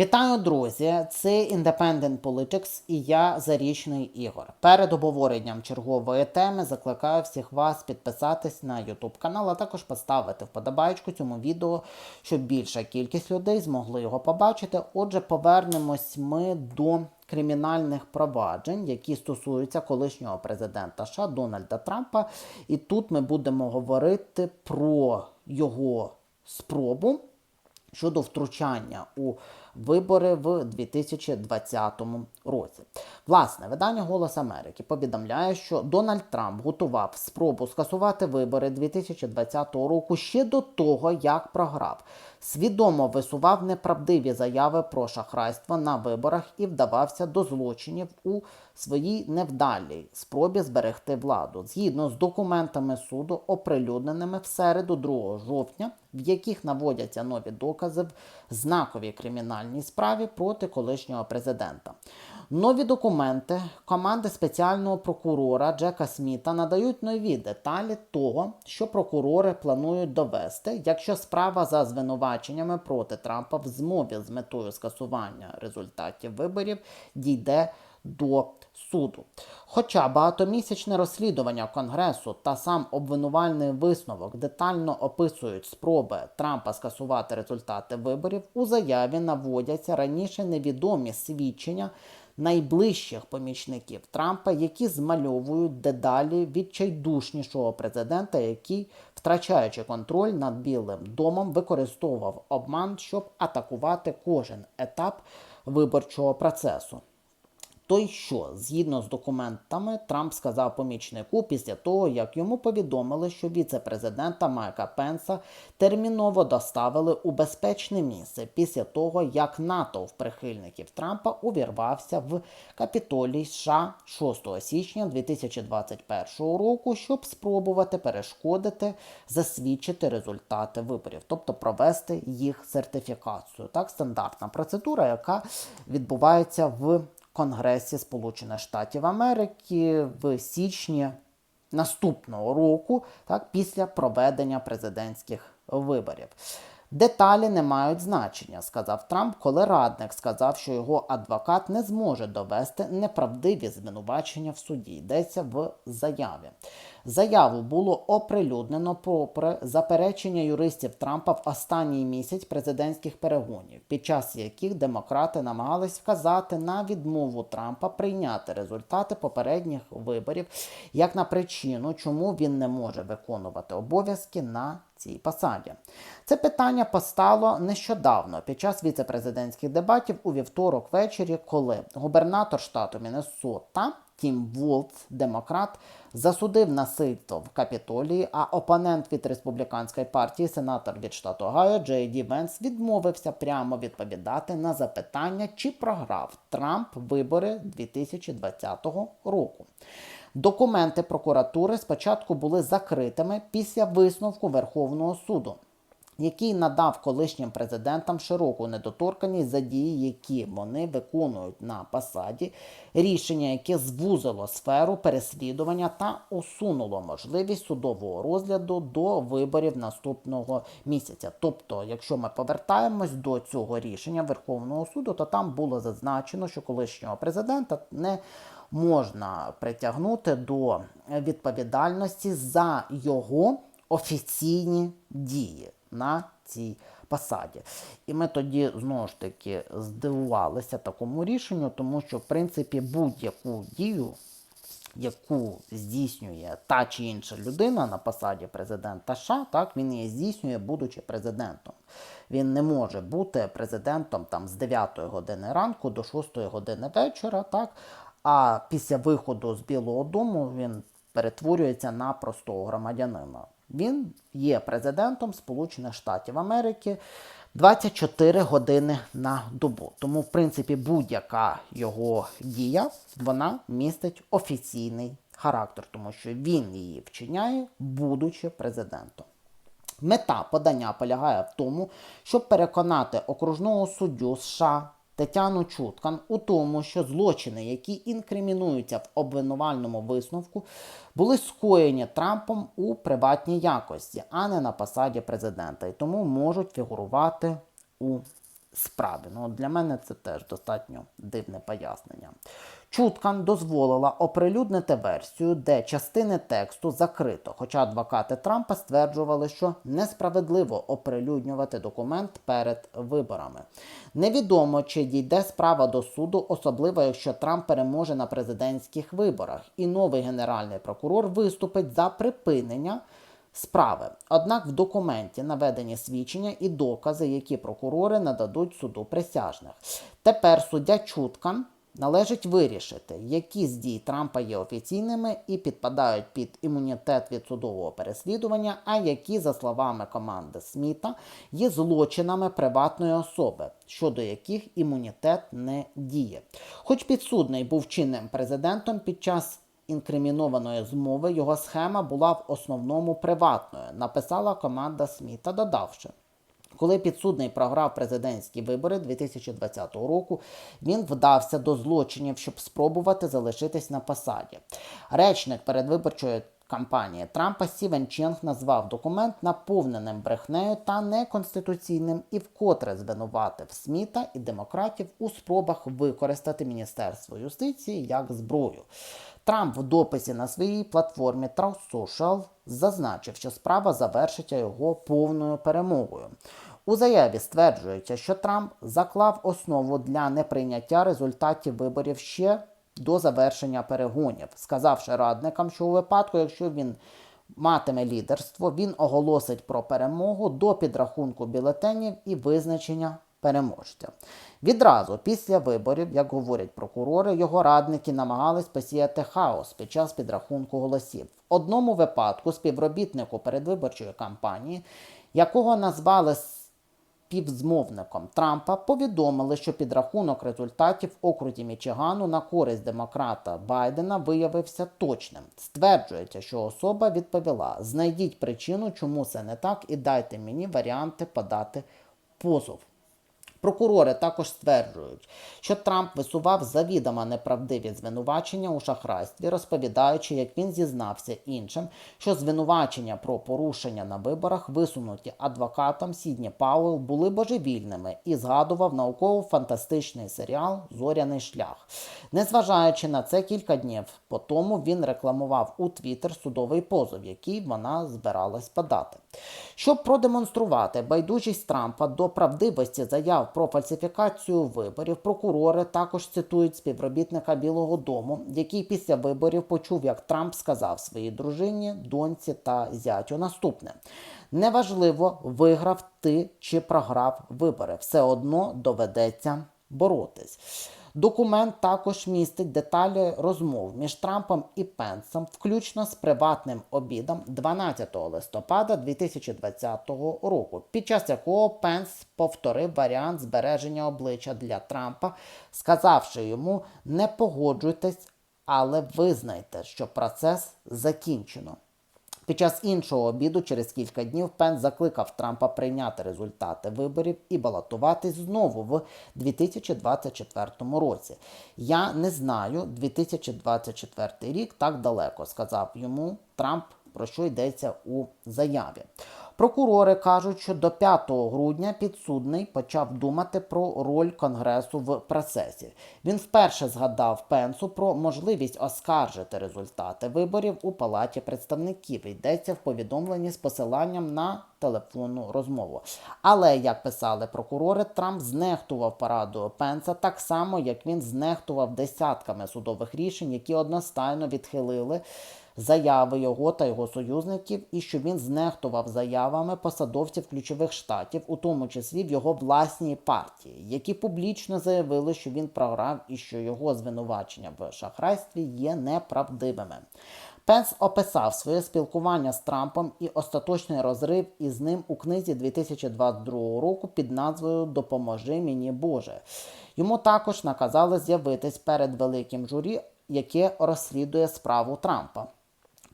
Вітаю, друзі! Це Independent Politics і я Зарічний Ігор. Перед обговоренням чергової теми закликаю всіх вас підписатись на YouTube канал, а також поставити вподобайку цьому відео, щоб більша кількість людей змогли його побачити. Отже, повернемось ми до кримінальних проваджень, які стосуються колишнього президента США Дональда Трампа. І тут ми будемо говорити про його спробу щодо втручання у вибори в 2020 році. Власне, видання Голос Америки повідомляє, що Дональд Трамп готував спробу скасувати вибори 2020 року ще до того, як програв. Свідомо висував неправдиві заяви про шахрайство на виборах і вдавався до злочинів у своїй невдалій спробі зберегти владу, згідно з документами суду, оприлюдненими в середу 2 жовтня, в яких наводяться нові докази в знаковій кримінальній справі проти колишнього президента. Нові документи команди спеціального прокурора Джека Сміта надають нові деталі того, що прокурори планують довести, якщо справа за звинуваченнями проти Трампа в змові з метою скасування результатів виборів дійде до суду. Хоча багатомісячне розслідування Конгресу та сам обвинувальний висновок детально описують спроби Трампа скасувати результати виборів, у заяві наводяться раніше невідомі свідчення найближчих помічників Трампа, які змальовують дедалі відчайдушнішого президента, який, втрачаючи контроль над Білим домом, використовував обман, щоб атакувати кожен етап виборчого процесу. Той, що згідно з документами Трамп сказав помічнику після того, як йому повідомили, що віце-президента Майка Пенса терміново доставили у безпечне місце після того, як натовп прихильників Трампа увірвався в капітолій США 6 січня 2021 року, щоб спробувати перешкодити засвідчити результати виборів, тобто провести їх сертифікацію. Так, стандартна процедура, яка відбувається в Конгресі Сполучених Штатів Америки в січні наступного року, так, після проведення президентських виборів. Деталі не мають значення, сказав Трамп, коли радник сказав, що його адвокат не зможе довести неправдиві звинувачення в суді. Йдеться в заяві. Заяву було оприлюднено попри заперечення юристів Трампа в останній місяць президентських перегонів, під час яких демократи намагались вказати на відмову Трампа прийняти результати попередніх виборів як на причину, чому він не може виконувати обов'язки на цій посаді. Це питання постало нещодавно під час віцепрезидентських дебатів у вівторок ввечері, коли губернатор штату Міннесота Тім Волц, демократ, засудив насильство в капітолії, а опонент від республіканської партії, сенатор від штату Огайо Джей Ді Венс, відмовився прямо відповідати на запитання, чи програв Трамп вибори 2020 року. Документи прокуратури спочатку були закритими після висновку Верховного суду, який надав колишнім президентам широку недоторканність за дії, які вони виконують на посаді, рішення, яке звузило сферу переслідування та усунуло можливість судового розгляду до виборів наступного місяця. Тобто, якщо ми повертаємось до цього рішення Верховного суду, то там було зазначено, що колишнього президента не можна притягнути до відповідальності за його офіційні дії на цій посаді. І ми тоді знову ж таки здивувалися такому рішенню, тому що, в принципі, будь-яку дію, яку здійснює та чи інша людина на посаді президента США, так він її здійснює, будучи президентом. Він не може бути президентом там з 9 години ранку до 6 години вечора, так, а після виходу з Білого Дому він перетворюється на простого громадянина. Він є президентом Сполучених Штатів Америки 24 години на добу. Тому, в принципі, будь-яка його дія вона містить офіційний характер, тому що він її вчиняє, будучи президентом. Мета подання полягає в тому, щоб переконати окружного суддю США Тетяну Чуткан у тому, що злочини, які інкримінуються в обвинувальному висновку, були скоєні Трампом у приватній якості, а не на посаді президента, і тому можуть фігурувати у справі. Ну, для мене це теж достатньо дивне пояснення. Чуткан дозволила оприлюднити версію, де частини тексту закрито, хоча адвокати Трампа стверджували, що несправедливо оприлюднювати документ перед виборами. Невідомо, чи дійде справа до суду, особливо якщо Трамп переможе на президентських виборах, і новий генеральний прокурор виступить за припинення справи. Однак в документі наведені свідчення і докази, які прокурори нададуть суду присяжних. Тепер суддя Чуткан належить вирішити, які з дій Трампа є офіційними і підпадають під імунітет від судового переслідування, а які, за словами команди Сміта, є злочинами приватної особи, щодо яких імунітет не діє. Хоч підсудний був чинним президентом під час інкримінованої змови, його схема була в основному приватною, написала команда Сміта, додавши. Коли підсудний програв президентські вибори 2020 року, він вдався до злочинів, щоб спробувати залишитись на посаді. Речник передвиборчої кампанії Трампа Стівен Ченг назвав документ наповненим брехнею та неконституційним і вкотре звинуватив Сміта і демократів у спробах використати Міністерство юстиції як зброю. Трамп в дописі на своїй платформі Truth Social зазначив, що справа завершиться його повною перемогою. У заяві стверджується, що Трамп заклав основу для неприйняття результатів виборів ще до завершення перегонів, сказавши радникам, що у випадку, якщо він матиме лідерство, він оголосить про перемогу до підрахунку бюлетенів і визначення переможця. Відразу після виборів, як говорять прокурори, його радники намагались посіяти хаос під час підрахунку голосів. В одному випадку співробітнику передвиборчої кампанії, якого назвали співзмовником Трампа, повідомили, що підрахунок результатів в округі Мічигану на користь демократа Байдена виявився точним. Стверджується, що особа відповіла: знайдіть причину, чому це не так, і дайте мені варіанти подати позов. Прокурори також стверджують, що Трамп висував завідомо неправдиві звинувачення у шахрайстві, розповідаючи, як він зізнався іншим, що звинувачення про порушення на виборах, висунуті адвокатом Сідні Пауел, були божевільними і згадував науково-фантастичний серіал Зоряний шлях. Незважаючи на це, кілька днів по тому він рекламував у Твіттер судовий позов, який вона збиралась подати. Щоб продемонструвати байдужість Трампа до правдивості заяв про фальсифікацію виборів, прокурори також цитують співробітника Білого Дому, який після виборів почув, як Трамп сказав своїй дружині, доньці та зятю наступне: неважливо, виграв ти чи програв вибори, все одно доведеться боротись. Документ також містить деталі розмов між Трампом і Пенсом, включно з приватним обідом 12 листопада 2020 року, під час якого Пенс повторив варіант збереження обличчя для Трампа, сказавши йому: не погоджуйтесь, але визнайте, що процес закінчено. Під час іншого обіду, через кілька днів, Пенс закликав Трампа прийняти результати виборів і балотуватись знову в 2024 році. Я не знаю, 2024 рік так далеко, сказав йому Трамп, про що йдеться у заяві. Прокурори кажуть, що до 5 грудня підсудний почав думати про роль Конгресу в процесі. Він вперше згадав Пенсу про можливість оскаржити результати виборів у Палаті представників. Йдеться в повідомленні з посиланням на телефонну розмову. Але, як писали прокурори, Трамп знехтував порадою Пенса так само, як він знехтував десятками судових рішень, які одностайно відхилили заяви його та його союзників, і що він знехтував заявами посадовців ключових штатів, у тому числі в його власній партії, які публічно заявили, що він програв і що його звинувачення в шахрайстві є неправдивими. Пенс описав своє спілкування з Трампом і остаточний розрив із ним у книзі 2022 року під назвою Допоможи мені Боже. Йому також наказали з'явитись перед великим журі, яке розслідує справу Трампа.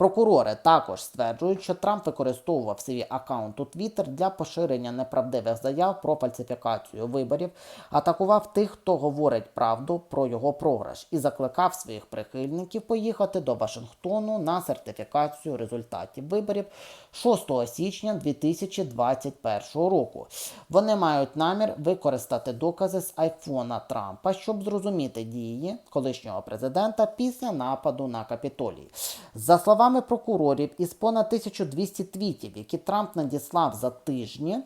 Прокурори також стверджують, що Трамп використовував свій аккаунт у Twitter для поширення неправдивих заяв про фальсифікацію виборів, атакував тих, хто говорить правду про його програш, і закликав своїх прихильників поїхати до Вашингтону на сертифікацію результатів виборів 6 січня 2021 року. Вони мають намір використати докази з айфона Трампа, щоб зрозуміти дії колишнього президента після нападу на Капітолій. За словами прокурорів, із понад 1200 твітів, які Трамп надіслав за тижні.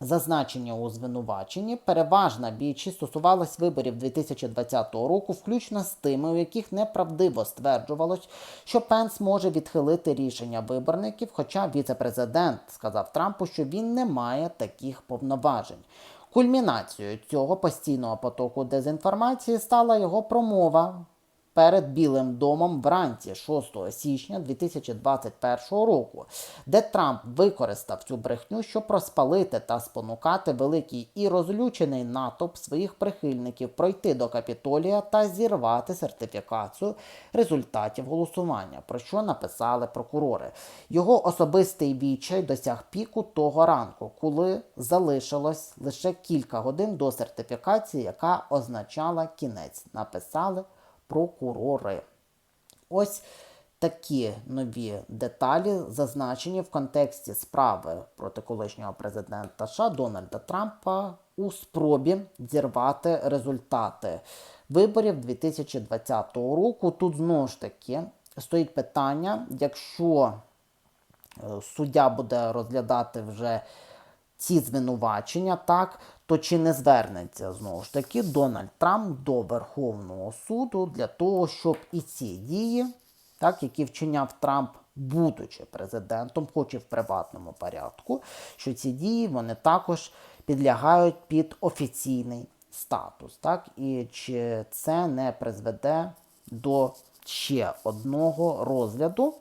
Зазначення у звинуваченні переважна більшість стосувалась виборів 2020 року, включно з тими, у яких неправдиво стверджувалось, що Пенс може відхилити рішення виборників, хоча віце-президент сказав Трампу, що він не має таких повноважень. Кульмінацією цього постійного потоку дезінформації стала його промова перед Білим домом вранці 6 січня 2021 року, де Трамп використав цю брехню, щоб розпалити та спонукати великий і розлючений натовп своїх прихильників пройти до Капітолія та зірвати сертифікацію результатів голосування, про що написали прокурори. Його особистий відчай досяг піку того ранку, коли залишилось лише кілька годин до сертифікації, яка означала кінець. Написали прокурори. Ось такі нові деталі зазначені в контексті справи проти колишнього президента США Дональда Трампа у спробі зірвати результати виборів 2020 року. Тут знову ж таки стоїть питання, якщо е, суддя буде розглядати вже ці звинувачення, так, то чи не звернеться знову ж таки Дональд Трамп до Верховного суду для того, щоб і ці дії, так, які вчиняв Трамп, будучи президентом, хоч і в приватному порядку, що ці дії вони також підлягають під офіційний статус. Так, І чи це не призведе до ще одного розгляду?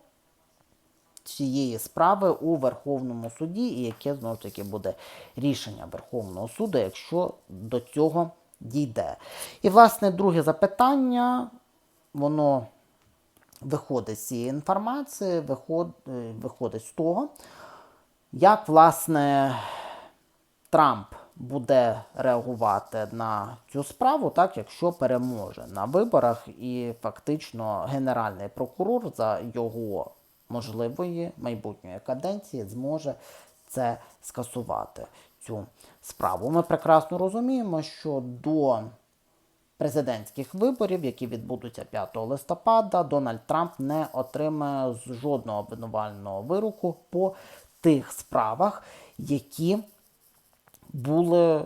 Цієї справи у Верховному суді, і яке знову ж таки буде рішення Верховного суду, якщо до цього дійде. І, власне, друге запитання, воно виходить з цієї інформації, виходить, виходить з того, як, власне, Трамп буде реагувати на цю справу, так якщо переможе на виборах, і фактично генеральний прокурор за його можливої майбутньої каденції зможе це скасувати цю справу. Ми прекрасно розуміємо, що до президентських виборів, які відбудуться 5 листопада, Дональд Трамп не отримає жодного обвинувального вироку по тих справах, які були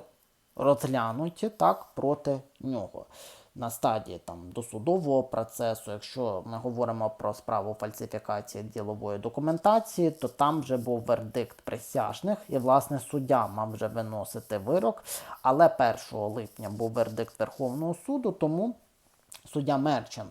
розглянуті так проти нього на стадії там досудового процесу. Якщо ми говоримо про справу фальсифікації ділової документації, то там вже був вердикт присяжних, і власне суддя мав вже виносити вирок. Але 1 липня був вердикт Верховного суду, тому суддя Мерчен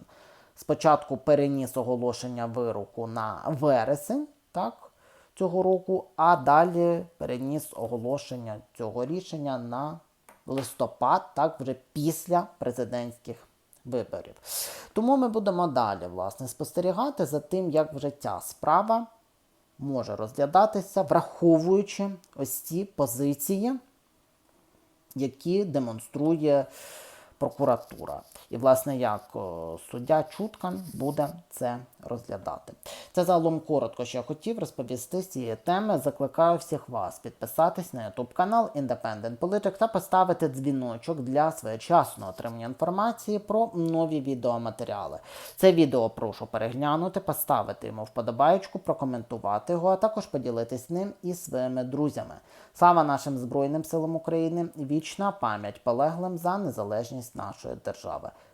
спочатку переніс оголошення вироку на вересень, так. Цього року, а далі переніс оголошення цього рішення на листопад, так вже після президентських виборів. Тому ми будемо далі власне, спостерігати за тим, як вже ця справа може розглядатися, враховуючи ось ці позиції, які демонструє прокуратура. І, власне, як суддя Чуткан буде це розглядати. Це загалом коротко, що я хотів розповісти з цієї теми. Закликаю всіх вас підписатись на YouTube канал Independent Politic та поставити дзвіночок для своєчасного отримання інформації про нові відеоматеріали. Це відео прошу переглянути, поставити йому вподобайку, прокоментувати його, а також поділитись ним із своїми друзями. Слава нашим Збройним силам України! Вічна пам'ять полеглим за незалежність нашої держави.